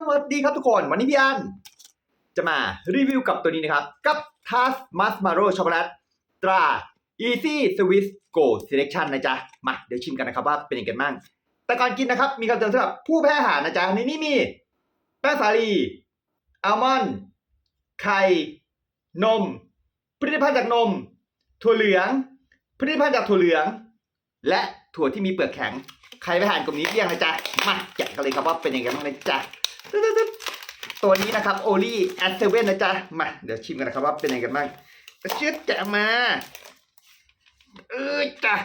สวัสดีครับทุกคน วันนี้พี่อันจะมารีวิวกับตัวนี้นะครับ กับทาสมัสมาโรช็อกโกแลตตรา Easy Swiss Go Selection นะจ๊ะ มาเดี๋ยวชิมกันนะครับว่าเป็นยังไงกันบ้าง แต่ก่อนกินนะครับ มีคำเตือนสำหรับผู้แพ้อาหารนะจ๊ะ ในนี้มี แป้งสาลีอัลมอนด์ไข่ นม ผลิตภัณฑ์จากนม ถั่วเหลือง ผลิตภัณฑ์จากถั่วเหลือง และถั่วที่มีเปลือกแข็ง ใครไปหารกลุ่มนี้เรียงนะจ๊ะ มาแกะกันเลยครับว่าเป็นยังไงบ้างนะจ๊ะ ตัวนี้นะครับโอลี่แอสเซเว่นนะจ๊ะ มาเดี๋ยวชิมกันนะครับว่าเป็นยังไงกันบ้างเชือดแกะมา เออจ้ะ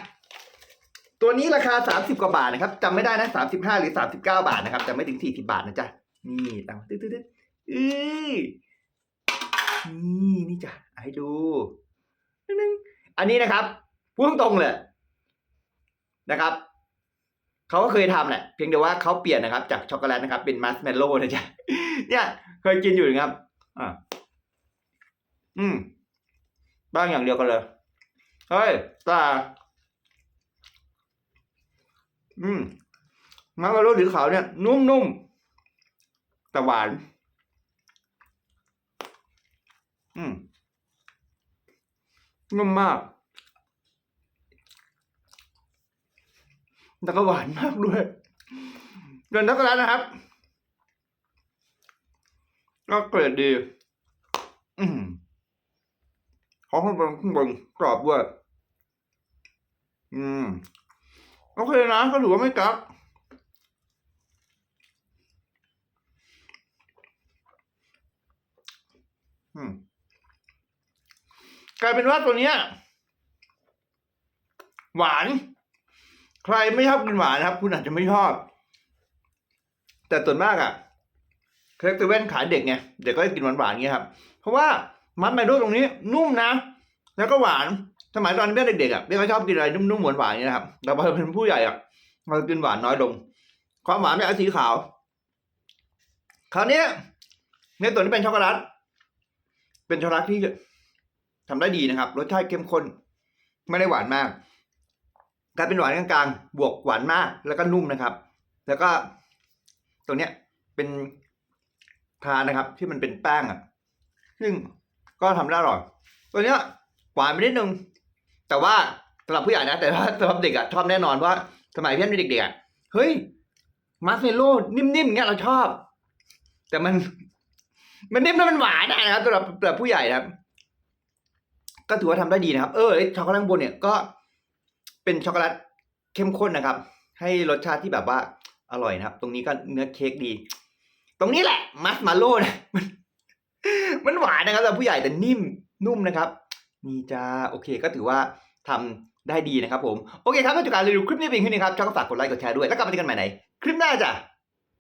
ตัวนี้ราคา 30 กว่าบาทนะครับจำไม่ได้นะ 35 หรือ 39 บาทนะครับจะไม่ถึง 40 บาทนะจ๊ะ นี่ตังตึ๊ดตึ๊ดตึ๊ดเอ้ยนี่นี่จ้ะให้ดูนึงอันนี้นะครับพูดตรงเลยนะครับ เขาก็เคยทำแหละ เพียงแต่ว่าเขาเปลี่ยนนะครับ จากช็อกโกแลตนะครับ เป็นมัสเมลโล่นะจ๊ะเนี่ยเคยกินอยู่นะครับอ่าอืมบ้างอย่างเดียวกันเลย เฮ้ยตาอืมมัสเมลโล่สีขาวเนี่ย นุ่มๆแต่หวาน อืมนุ่มมาก แล้วก็หวานมากด้วยเดินช็อกโกแลตนะครับ ก็เกรดดี อืมของข้างบนข้างบนกรอบด้วย อืม โอเคนะก็ถือว่าไม่กักกลายเป็นว่าตัวเนี้ย หวาน ใครไม่ชอบกินหวานนะครับ คุณอาจจะไม่ชอบ แต่ส่วนมากอะเครกเตเว่นขายเด็กไงเด็กก็จะกินหวานหวานๆเงี้ยครับ เพราะว่ามัดไมโลตรงนี้นุ่มนะ แล้วก็หวานสมัยตอนเป็นเด็กๆอะพี่ก็ชอบกินอะไรนุ่มๆหวานๆอย่างนี้ยนะครับแต่พอเป็นผู้ใหญ่อะเรากินหวานน้อยลง ความหวานเป็นสีขาว คราวเนี้ยในตัวนี้เป็นช็อกโกแลตเป็นช็อกโกแลตที่ทำได้ดีนะครับรสชาติเข้มข้นไม่ได้หวานมาก กลายเป็นหวานกลางๆ บวกหวานมากแล้วก็นุ่มนะครับ แล้วก็ตัวเนี้ยเป็นทานนะครับ ที่มันเป็นแป้งอะ ซึ่งก็ทำได้อร่อยตัวเนี้ยหวานไปนิดนึง แต่ว่าสำหรับผู้ใหญ่นะ แต่ว่าสำหรับเด็กอะชอบแน่นอนเพราะว่าสมัยพี่เป็นเด็กๆอะเฮ้ยมาร์เมลโล่นิ่มๆอย่างเงี้ยเราชอบ แต่มัน มันนิ่มแล้วมันหวานได้นะครับสำหรับสำหรับผู้ใหญ่นะครับ ก็ถือว่าทำได้ดีนะครับ เออช็อกโกแลตบนเนี่ยก็ เป็นช็อกโกแลตเข้มข้นนะครับ ให้รสชาติที่แบบว่าอร่อยนะครับ ตรงนี้ก็เนื้อเค้กดี ตรงนี้แหละมัสมาโล่นะมันมันหวานนะครับสำหรับผู้ใหญ่แต่นิ่มนุ่มนะครับ นี่จ้าโอเคก็ถือว่าทำได้ดีนะครับผม โอเคครับถ้าจากการรีวิวคลิปนี้เป็นขึ้นนะครับชอบก็ฝากกดไลค์กดแชร์ด้วย แล้วกลับมาเจอกันใหม่ในคลิปหน้าจ้ะ